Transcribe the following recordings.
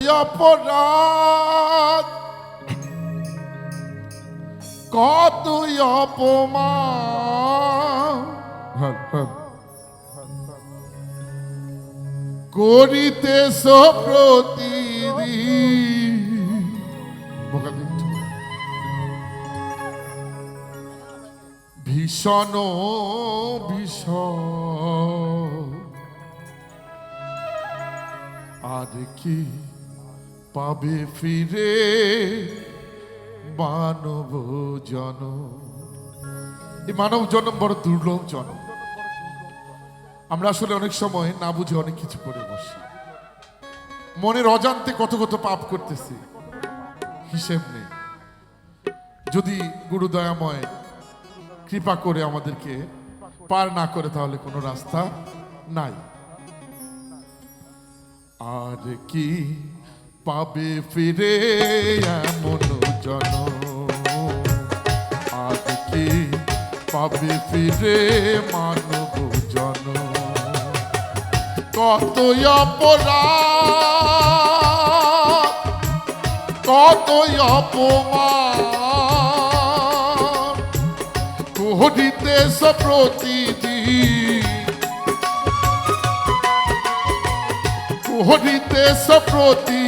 অপরাধ। কতই অপমান। করিতে বোকা ভীষণ ভীষণ। আর কি পাবে ফিরে মানব জনম। এই মানব জনম বড় দুর্লভ জনম। আমরা আসলে অনেক সময় না বুঝে অনেক কিছু করে বসি। মনের অজান্তে কত কত পাপ করতেছি। হিসেব নেই। যদি গুরু দয়াময় কৃপা করে আমাদেরকে পার না করে তাহলে কোনো রাস্তা নাই। আর কি পাবে ফিরে এমন জন। আর কি পাবে ফিরে মানব জন। কত অপরাধ কত অপমান। করিতেছ প্রতিদিন করিতেছ প্রতিদিন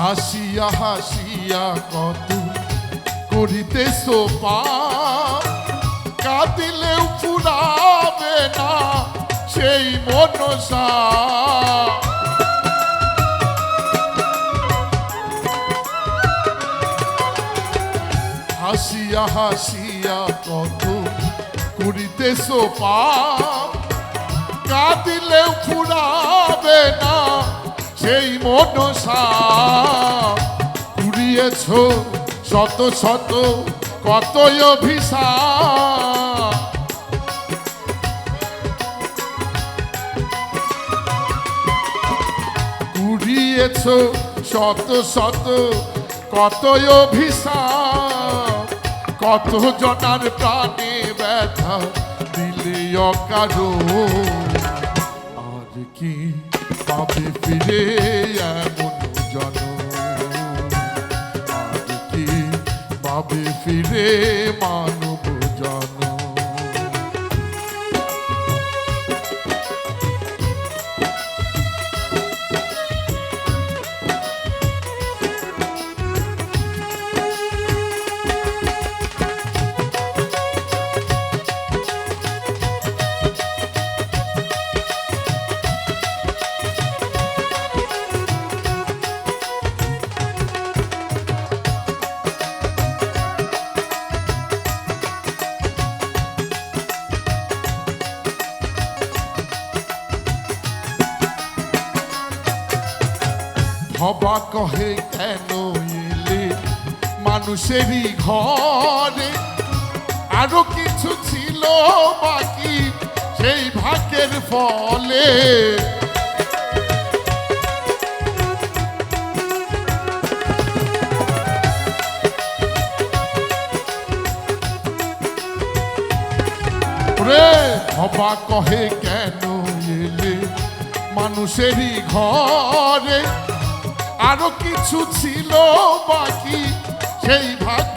হাসিয়া হাসিয়া কত করিতে সোপা কাঁদিলেও ফুরাবে না সেই মনসা। হাসিয়া হাসিয়া কত করিতে সোপা কাঁদিলেও ফুরাবে না সেই মনসা। কুড়িয়েছ শত শত কতই অভিশাপ। কুড়িয়েছ, শত শত কতই অভিশাপ। কত জনার প্রাণে ব্যথা দিলে অকারো। আর কি পাবে ফিরে এমন জন পাবে ফিরে মানব হবা কহে কেন এলে? মানুষেরই ঘরে আরও কিছু ছিল বাকি, সেই ভাগ্যের ফলে। রে হবা কহে কেন এলে? মানুষেরই ঘরে আরও কিছু ছিল বাকি সেই ভাগ্য